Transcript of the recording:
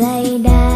ใด